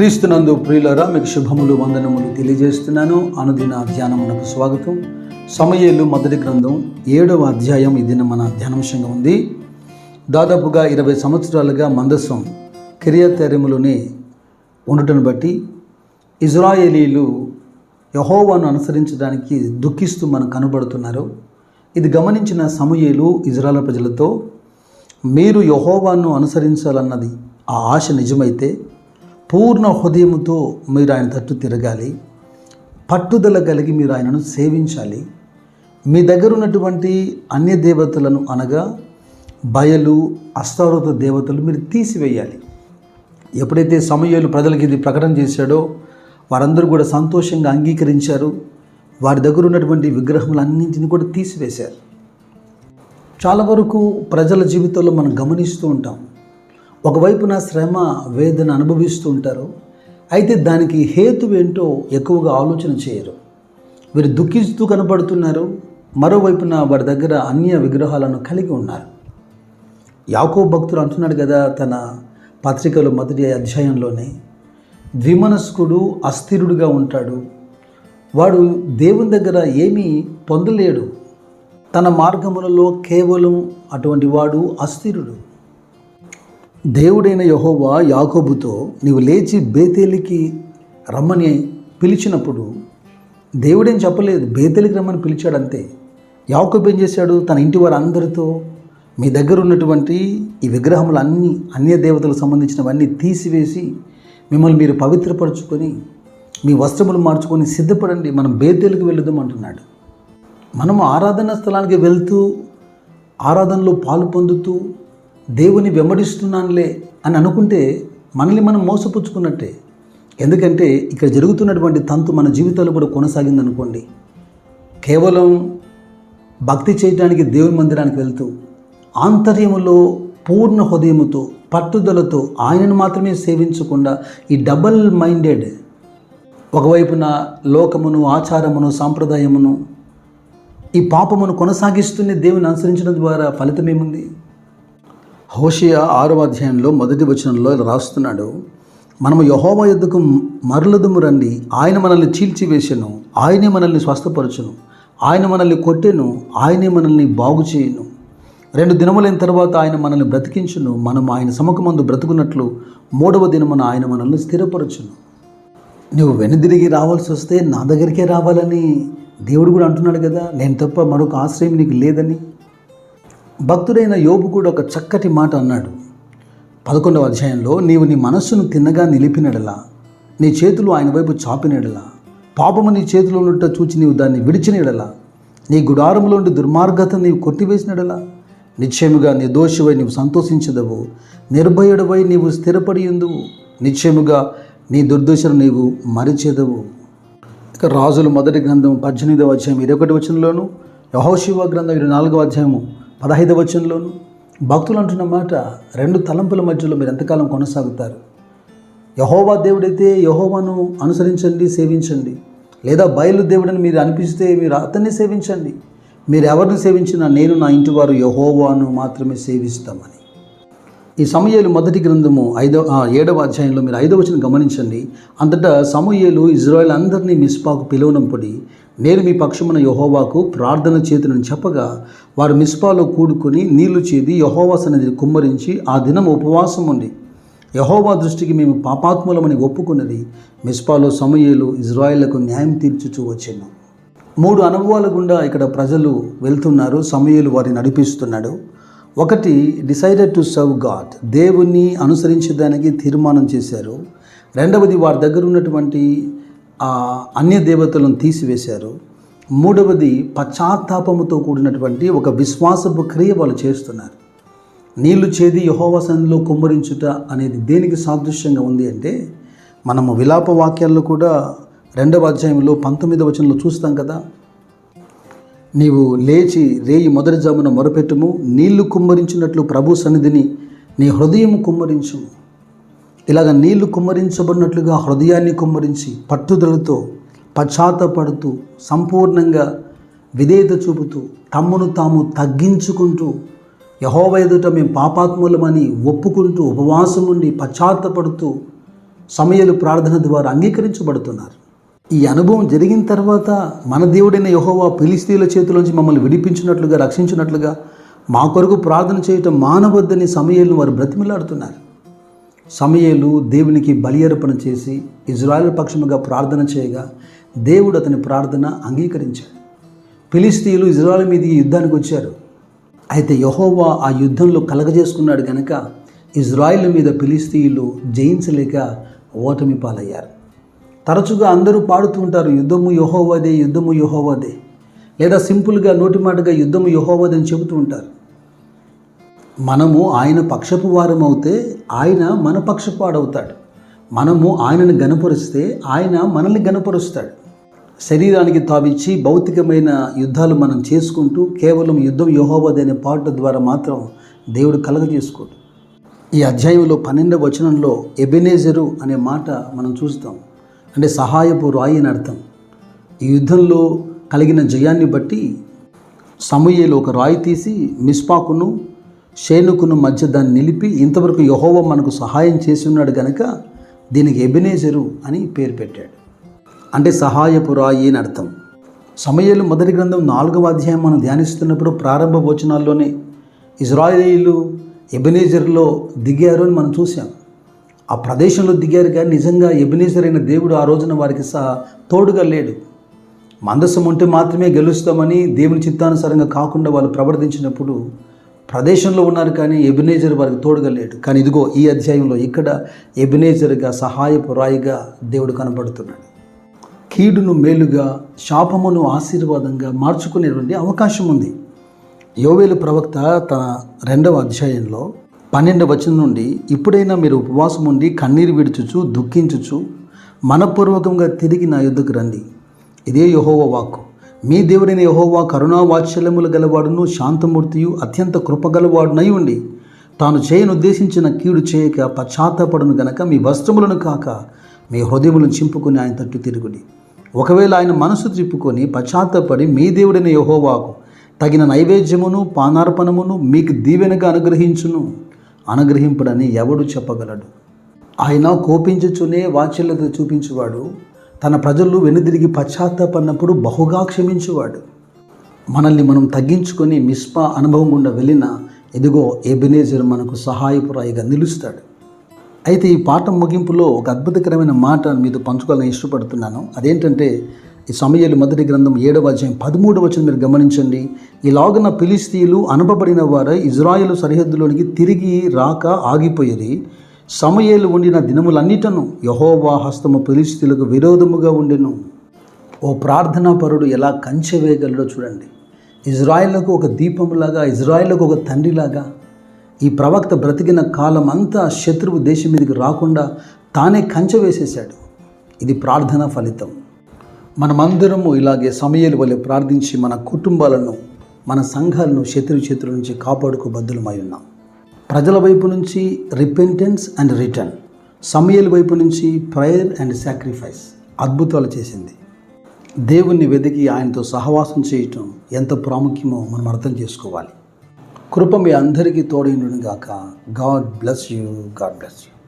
క్రీస్తునందు ప్రియులరా మీకు శుభములు వందనములు తెలియజేస్తున్నాను. అనుదిన ధ్యానమునకు స్వాగతం. సమయలు మొదటి గ్రంథం ఏడవ అధ్యాయం. ఇది మన ధ్యానాంశంగా ఉంది. దాదాపుగా ఇరవై సంవత్సరాలుగా మందస్వం కిరియతెరములోనే ఉండటం బట్టి ఇజ్రాయేలీలు యహోవాను అనుసరించడానికి దుఃఖిస్తూ మనకు కనబడుతున్నారు. ఇది గమనించిన సమయలు ఇజ్రాయల్ ప్రజలతో మీరు యహోవాను అనుసరించాలన్నది ఆ ఆశ నిజమైతే పూర్ణ హృదయముతో మీరు ఆయన తట్టు తిరగాలి. పట్టుదల కలిగి మీరు ఆయనను సేవించాలి. మీ దగ్గర ఉన్నటువంటి అన్య దేవతలను అనగా బయలు అస్తారోత దేవతలు మీరు తీసివేయాలి. ఎప్పుడైతే సమయాలు ప్రజలకు ఇది ప్రకటన చేశాడో వారందరూ కూడా సంతోషంగా అంగీకరించారు. వారి దగ్గర ఉన్నటువంటి విగ్రహములన్నింటిని కూడా తీసివేశారు. చాలా వరకు ప్రజల జీవితంలో మనం గమనిస్తూ ఉంటాం. ఒకవైపున శ్రమ వేదన అనుభవిస్తూ ఉంటారు. అయితే దానికి హేతు ఏంటో ఎక్కువగా ఆలోచన చేయరు. వీరు దుఃఖిస్తూ కనబడుతున్నారు మరోవైపున వారి దగ్గర అన్య విగ్రహాలను కలిగి ఉన్నారు. యాకో భక్తులు అంటున్నాడు కదా తన పత్రికలో మొదటి అధ్యాయంలోనే ద్విమనస్కుడు అస్థిరుడుగా ఉంటాడు. వాడు దేవుని దగ్గర ఏమీ పొందలేడు. తన మార్గములలో కేవలం అటువంటి వాడు అస్థిరుడు. దేవుడైన యహోవా యాకోబుతో నీవు లేచి బేతేలికి రమ్మని పిలిచినప్పుడు దేవుడేం చెప్పలేదు బేతేలికి రమ్మని పిలిచాడు అంతే యాకోబు ఏం చేశాడు తన ఇంటి వారు అందరితో మీ దగ్గర ఉన్నటువంటి ఈ విగ్రహములన్నీ అన్య దేవతలకు సంబంధించినవన్నీ తీసివేసి మిమ్మల్ని మీరు పవిత్రపరచుకొని మీ వస్త్రములు మార్చుకొని సిద్ధపడండి మనం బేతేలికి వెళుదాం అంటున్నాడు. మనము ఆరాధన స్థలానికి వెళ్తూ ఆరాధనలో పాలు పొందుతూ దేవుని వెంబడిస్తున్నానులే అని అనుకుంటే మనల్ని మనం మోసపుచ్చుకున్నట్టే. ఎందుకంటే ఇక్కడ జరుగుతున్నటువంటి తంతు మన జీవితాల్లో కూడా కొనసాగింది అనుకోండి కేవలం భక్తి చేయడానికి దేవుని మందిరానికి వెళ్తూ ఆంతర్యములో పూర్ణ హృదయముతో పట్టుదలతో ఆయనను మాత్రమే సేవించకుండా ఈ డబల్ మైండెడ్ ఒకవైపున లోకమును ఆచారమును సాంప్రదాయమును ఈ పాపమును కొనసాగిస్తూనే దేవుని అనుసరించడం ద్వారా ఫలితం ఏముంది హోషియా ఆరో అధ్యాయంలో మొదటి వచనంలో ఇలా రాస్తున్నాడు మనము యహోవ యుద్ధకు మరలదుము రండి. ఆయన మనల్ని చీల్చివేసెను. ఆయనే మనల్ని స్వస్థపరచును. ఆయన మనల్ని కొట్టెను. ఆయనే మనల్ని బాగు చేయను. రెండు దినములైన తర్వాత ఆయన మనల్ని బ్రతికించును. మనం ఆయన సముఖమందు బ్రతుకున్నట్లు మూడవ దినమున ఆయన మనల్ని స్థిరపరచును. నువ్వు వెనుదిరిగి రావాల్సి వస్తే నా దగ్గరికే రావాలని దేవుడు కూడా అంటున్నాడు కదా. నేను తప్ప మరొక ఆశ్రయం నీకు లేదని. భక్తుడైన యోబు కూడా ఒక చక్కటి మాట అన్నాడు. పదకొండవ అధ్యాయంలో నీవు నీ మనస్సును తిన్నగా నిలిపినడలా నీ చేతులు ఆయన వైపు చాపినడలా పాపము నీ చేతిలో ఉన్నట్టు చూచి నీవు దాన్ని విడిచినడలా నీ గుడారములో ఉండి దుర్మార్గత నీవు కొట్టివేసినడలా నిశ్చయముగా నిర్దోషివై నీవు సంతోషించదవు నిర్భయుడవై నీవు స్థిరపడి ఎందువు నిశ్చయముగా నీ దుర్దశను నీవు మరిచేదవు. ఇక రాజుల మొదటి గ్రంథం పద్దెనిమిదవ అధ్యాయం ఇరవై ఒకటి వచనంలోను యహోశివ గ్రంథం ఇరవై నాలుగవ అధ్యాయము పదహైదవ వచనంలోను భక్తులు అంటున్న మాట రెండు తలంపుల మధ్యలో మీరు ఎంతకాలం కొనసాగుతారు? యహోవా దేవుడైతే యహోవాను అనుసరించండి సేవించండి. లేదా బయలు దేవుడని మీరు అనిపిస్తే మీరు అతన్ని సేవించండి. మీరు ఎవరిని సేవించినా నేను నా ఇంటి వారు యహోవాను మాత్రమే సేవిస్తామని. ఈ సమయాలు మొదటి గ్రంథము ఐదవ ఏడవ అధ్యాయంలో మీరు ఐదవ వచ్చిన గమనించండి. అంతటా సమూయేలు ఇజ్రాయెల్ అందరినీ మిస్పాకు పిలువనంపడి నేను మీ పక్షమున యహోవాకు ప్రార్థన చేతులను చెప్పగా వారు మిస్పాలో కూడుకొని నీళ్ళు చేది యహోవా సన్నిధిని కుమ్మరించి ఆ దినం ఉపవాసం ఉండి యహోవా దృష్టికి మేము పాపాత్ములమని ఒప్పుకున్నది మిస్పాలో సమయలు ఇజ్రాయిళ్ళకు న్యాయం తీర్చుచూ వచ్చాను మూడు అనుభవాల గుండా ఇక్కడ ప్రజలు వెళ్తున్నారు సమయలు వారిని నడిపిస్తున్నాడు. ఒకటి డిసైడెడ్ టు సర్వ్ గాడ్ దేవుణ్ణి అనుసరించడానికి తీర్మానం చేశారు. రెండవది వారి దగ్గర ఉన్నటువంటి అన్య దేవతలను తీసివేశారు. మూడవది పశ్చాత్తాపముతో కూడినటువంటి ఒక విశ్వాసపు క్రియ వాళ్ళు చేస్తున్నారు. నీళ్ళు చేది యహోవసంలో కుమ్మరించుట అనేది దేనికి సాదృశ్యంగా ఉంది అంటే మనము విలాప వాక్యాల్లో కూడా రెండవ అధ్యాయంలో పంతొమ్మిదవ వచనంలో చూస్తాం కదా. నీవు లేచి రేయి మొదటి జామున మొరపెట్టుము నీళ్ళు కుమ్మరించినట్లు ప్రభు సన్నిధిని నీ హృదయం కుమ్మరించుము. ఇలాగ నీళ్ళు కుమ్మరించబడినట్లుగా హృదయాన్ని కుమ్మరించి పట్టుదలతో పశ్చాత్తపడుతూ సంపూర్ణంగా విధేయత చూపుతూ తమ్మును తాము తగ్గించుకుంటూ యహోవ ఎదుట మేము పాపాత్ములమని ఒప్పుకుంటూ ఉపవాసం ఉండి పశ్చాత్తపడుతూ సమయలు ప్రార్థన ద్వారా అంగీకరించబడుతున్నారు. ఈ అనుభవం జరిగిన తర్వాత మన దేవుడైన యహోవా పిలిస్తీల చేతిలోంచి మమ్మల్ని విడిపించినట్లుగా రక్షించినట్లుగా మా కొరకు ప్రార్థన చేయటం మానవద్దని సమయాలను వారు బ్రతిమిలాడుతున్నారు. సమయలు దేవునికి బలియర్పణ చేసి ఇజ్రాయెల్ పక్షముగా ప్రార్థన చేయగా దేవుడు అతని ప్రార్థన అంగీకరించాడు. ఫిలిస్తీన్లు ఇజ్రాయెల్ మీద యుద్ధానికి వచ్చారు. అయితే యహోవా ఆ యుద్ధంలో కలగజేసుకున్నాడు కనుక ఇజ్రాయిల్ మీద ఫిలిస్తీన్లు జయించలేక ఓటమి పాలయ్యారు. తరచుగా అందరూ పాడుతూ ఉంటారు యుద్ధము యహోవాదే యుద్ధము యహోవాదే. లేదా సింపుల్గా నోటి మాటగా యుద్ధము యహోవాదే అని చెబుతూ ఉంటారు. మనము ఆయన పక్షపు వారం అవుతే ఆయన మన పక్షపాడవుతాడు మనము ఆయనను గణపరిస్తే ఆయన మనల్ని గనపరుస్తాడు శరీరానికి తావిచ్చి భౌతికమైన యుద్ధాలు మనం చేసుకుంటూ కేవలం యుద్ధం యహోవది అనే పాట ద్వారా మాత్రం దేవుడు కలగజేసుకోడు ఈ అధ్యాయంలో పన్నెండవ వచనంలో ఎబెనేజరు అనే మాట మనం చూస్తాం. అంటే సహాయపు రాయి అని అర్థం. ఈ యుద్ధంలో కలిగిన జయాన్ని బట్టి సమయలో ఒక రాయి తీసి మిస్పాకును షేనుకును మధ్య దాన్ని నిలిపి ఇంతవరకు యహోవ మనకు సహాయం చేసి ఉన్నాడు కనుక దీనికి ఎబినేజరు అని పేరు పెట్టాడు. అంటే సహాయపు రాయి అని అర్థం. సమయాలు మొదటి గ్రంథం నాలుగవ అధ్యాయం మనం ధ్యానిస్తున్నప్పుడు ప్రారంభ వచనాల్లోనే ఇజ్రాయేలీలు ఎబినేజర్లో దిగారు అని మనం చూసాం ఆ ప్రదేశంలో దిగారు కానీ నిజంగా ఎబినేజర్ అయిన దేవుడు ఆ రోజున వారికి సహా తోడుగా లేడు. మందసం ఉంటే మాత్రమే గెలుస్తామని దేవుని చిత్తానుసారంగా కాకుండా వాళ్ళు ప్రవర్తించినప్పుడు ప్రదేశంలో ఉన్నారు కానీ ఎబినేజర్ వారికి తోడుగా లేడు. కానీ ఇదిగో ఈ అధ్యాయంలో ఇక్కడ ఎబినేజర్గా సహాయపు రాయిగా దేవుడు కనబడుతున్నాడు. కీడును మేలుగా శాపమును ఆశీర్వాదంగా మార్చుకునేటువంటి అవకాశం ఉంది. యోవేలు ప్రవక్త తన రెండవ అధ్యాయంలో పన్నెండు వచనం నుండి ఇప్పుడైనా మీరు ఉపవాసం ఉండి కన్నీరు విడుచుచు దుఃఖించుచు మనపూర్వకంగా తిరిగి నా యుద్ధకు రండి. ఇదే యహోవ వాక్కు. మీ దేవుడైన యహోవా కరుణా వాత్సల్యములు గలవాడును శాంతమూర్తియు అత్యంత కృపగలవాడునై ఉండి తాను చేయను ఉద్దేశించిన కీడు చేయక పశ్చాత్తపడును గనక మీ వస్త్రములను కాక మీ హృదయములను చింపుకొని ఆయన తట్టు తిరుగుడి. ఒకవేళ ఆయన మనసు తిప్పుకొని పశ్చాత్తపడి మీ దేవుడైన యహోవాకు తగిన నైవేద్యమును పానార్పణమును మీకు దీవెనగా అనుగ్రహించును. అనుగ్రహింపుడని ఎవడు చెప్పగలడు? ఆయన కోపించుచునే వాత్సల్యత చూపించువాడు తన ప్రజలు వెనుదిరిగి పశ్చాత్తాపడినప్పుడు బహుగా క్షమించేవాడు. మనల్ని మనం తగ్గించుకొని మిస్పా అనుభవం గుండా వెళ్ళిన ఎదుగో ఎబినేజర్ మనకు సహాయపురాయిగా నిలుస్తాడు. అయితే ఈ పాఠం ముగింపులో ఒక అద్భుతకరమైన మాట మీతో పంచుకోవాలని ఇష్టపడుతున్నాను. అదేంటంటే ఈ సమయాలు మొదటి గ్రంథం ఏడవ అధ్యాయం పదమూడవ వచ్చిన మీరు గమనించండి. ఇలాగున పిలిస్తీయులు అనపబడిన వారు ఇజ్రాయెల్ సరిహద్దులోనికి తిరిగి రాక ఆగిపోయేది. సమయేలు ఉండిన దినములన్నిటను యహోవా హస్తము ఫిలిస్తీన్లకు విరోధముగా ఉండెను. ఓ ప్రార్థనా పరుడు ఎలా కంచె వేయగలడో చూడండి. ఇజ్రాయిల్కు ఒక దీపంలాగా ఇజ్రాయిల్కు ఒక తండ్రిలాగా ఈ ప్రవక్త బ్రతికిన కాలం అంతా శత్రువు దేశం మీదకి రాకుండా తానే కంచె వేసేశాడు. ఇది ప్రార్థన ఫలితం. మనమందరము ఇలాగే సమయాలు వలె ప్రార్థించి మన కుటుంబాలను మన సంఘాలను శత్రు చేతుల నుంచి కాపాడుకో బద్దులమై ఉన్నాం. ప్రజల వైపు నుంచి రిపెంటెన్స్ అండ్ రిటర్న్ సమయల వైపు నుంచి ప్రేయర్ అండ్ సాక్రిఫైస్ అద్భుతాలు చేసింది. దేవుణ్ణి వెతికి ఆయనతో సహవాసం చేయటం ఎంత ప్రాముఖ్యమో మనం అర్థం చేసుకోవాలి. కృప మీ అందరికీ తోడైనగాక God bless you God bless you